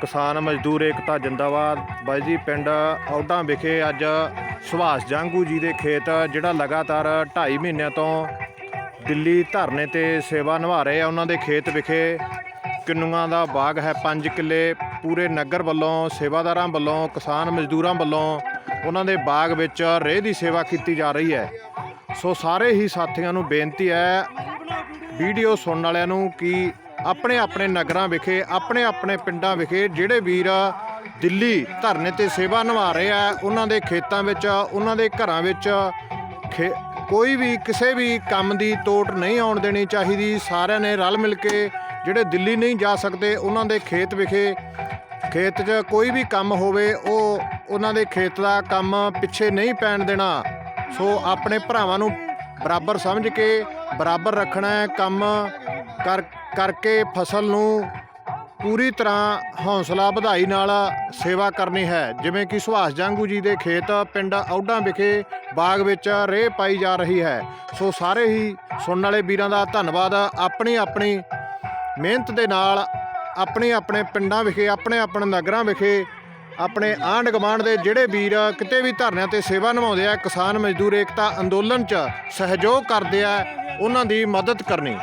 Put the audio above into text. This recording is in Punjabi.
ਕਿਸਾਨ ਮਜ਼ਦੂਰ ਏਕਤਾ ਜਿੰਦਾਬਾਦ। ਬਾਈ ਜੀ, ਪਿੰਡ ਔਡਾਂ ਵਿਖੇ ਅੱਜ ਸੁਭਾਸ਼ ਜਾਂਗੂ ਜੀ ਦੇ ਖੇਤ ਜਿਹੜਾ ਲਗਾਤਾਰ 2.5 ਮਹੀਨਿਆਂ ਤੋਂ ਦਿੱਲੀ ਧਰਨੇ ਤੇ ਸੇਵਾ ਨਿਭਾ ਰਹੇ ਆ। ਉਹਨਾਂ ਦੇ ਖੇਤ ਵਿਖੇ ਕਿੰਨੂਆਂ ਦਾ ਬਾਗ ਹੈ। 5 ਕਿੱਲੇ ਪੂਰੇ ਨਗਰ ਵੱਲੋਂ, ਸੇਵਾਦਾਰਾਂ ਵੱਲੋਂ, ਕਿਸਾਨ ਮਜ਼ਦੂਰਾਂ ਵੱਲੋਂ ਉਹਨਾਂ ਦੇ ਬਾਗ ਵਿੱਚ ਰੇਹ ਦੀ ਸੇਵਾ ਕੀਤੀ ਜਾ ਰਹੀ ਹੈ। ਸੋ ਸਾਰੇ ਹੀ ਸਾਥੀਆਂ ਨੂੰ ਬੇਨਤੀ ਹੈ, ਵੀਡੀਓ ਸੁਣਨ ਵਾਲਿਆਂ ਨੂੰ ਕਿ ਆਪਣੇ ਆਪਣੇ ਨਗਰਾਂ ਵਿਖੇ, ਆਪਣੇ ਆਪਣੇ ਪਿੰਡਾਂ ਵਿਖੇ ਜਿਹੜੇ ਵੀਰ ਦਿੱਲੀ ਧਰਨੇ ਤੇ ਸੇਵਾ ਨਿਭਾ ਰਹੇ ਆ, ਉਹਨਾਂ ਦੇ ਖੇਤਾਂ ਵਿੱਚ, ਉਹਨਾਂ ਦੇ ਘਰਾਂ ਵਿੱਚ ਖੇ- ਕੋਈ ਵੀ ਕਿਸੇ ਵੀ ਕੰਮ ਦੀ ਤੋਟ ਨਹੀਂ ਆਉਣ ਦੇਣੀ ਚਾਹੀਦੀ। ਸਾਰਿਆਂ ਨੇ ਰਲ ਮਿਲ ਕੇ ਜਿਹੜੇ ਦਿੱਲੀ ਨਹੀਂ ਜਾ ਸਕਦੇ, ਉਹਨਾਂ ਦੇ ਖੇਤ ਵਿਖੇ, ਖੇਤ 'ਚ ਕੋਈ ਵੀ ਕੰਮ ਹੋਵੇ, ਉਹ ਉਹਨਾਂ ਦੇ ਖੇਤ ਦਾ ਕੰਮ ਪਿੱਛੇ ਨਹੀਂ ਪੈਣ ਦੇਣਾ। ਸੋ ਆਪਣੇ ਭਰਾਵਾਂ ਨੂੰ ਬਰਾਬਰ ਸਮਝ ਕੇ ਬਰਾਬਰ ਰੱਖਣਾ ਹੈ, ਕੰਮ ਕਰ ਕਰਕੇ ਫਸਲ ਨੂੰ ਪੂਰੀ ਤਰ੍ਹਾਂ ਹੌਸਲਾ ਵਧਾਈ ਨਾਲ ਸੇਵਾ ਕਰਨੀ ਹੈ। ਜਿਵੇਂ ਕਿ ਸੁਭਾਸ਼ ਜੰਗੂ ਜੀ ਦੇ ਖੇਤ ਪਿੰਡ ਔਡਾ ਵਿਖੇ ਬਾਗ ਵਿੱਚ ਰੇਹ ਪਾਈ ਜਾ ਰਹੀ ਹੈ। ਸੋ ਸਾਰੇ ਹੀ ਸੁਣਨ ਵਾਲੇ ਵੀਰਾਂ ਦਾ ਧੰਨਵਾਦ। ਆਪਣੀ ਆਪਣੀ ਮਿਹਨਤ ਦੇ ਨਾਲ ਆਪਣੇ ਆਪਣੇ ਪਿੰਡਾਂ ਵਿਖੇ, ਆਪਣੇ ਆਪਣੇ ਨਗਰਾਂ ਵਿਖੇ, ਆਪਣੇ ਆਂਢ ਗੁਆਂਢ ਦੇ ਜਿਹੜੇ ਵੀਰ ਕਿਤੇ ਵੀ ਧਰਨਿਆਂ ਤੇ ਸੇਵਾ ਨਿਭਾਉਂਦੇ ਆ, ਕਿਸਾਨ ਮਜ਼ਦੂਰ ਏਕਤਾ ਅੰਦੋਲਨ 'ਚ ਸਹਿਯੋਗ ਕਰਦੇ ਆ, ਉਹਨਾਂ ਦੀ ਮਦਦ ਕਰਨੀ।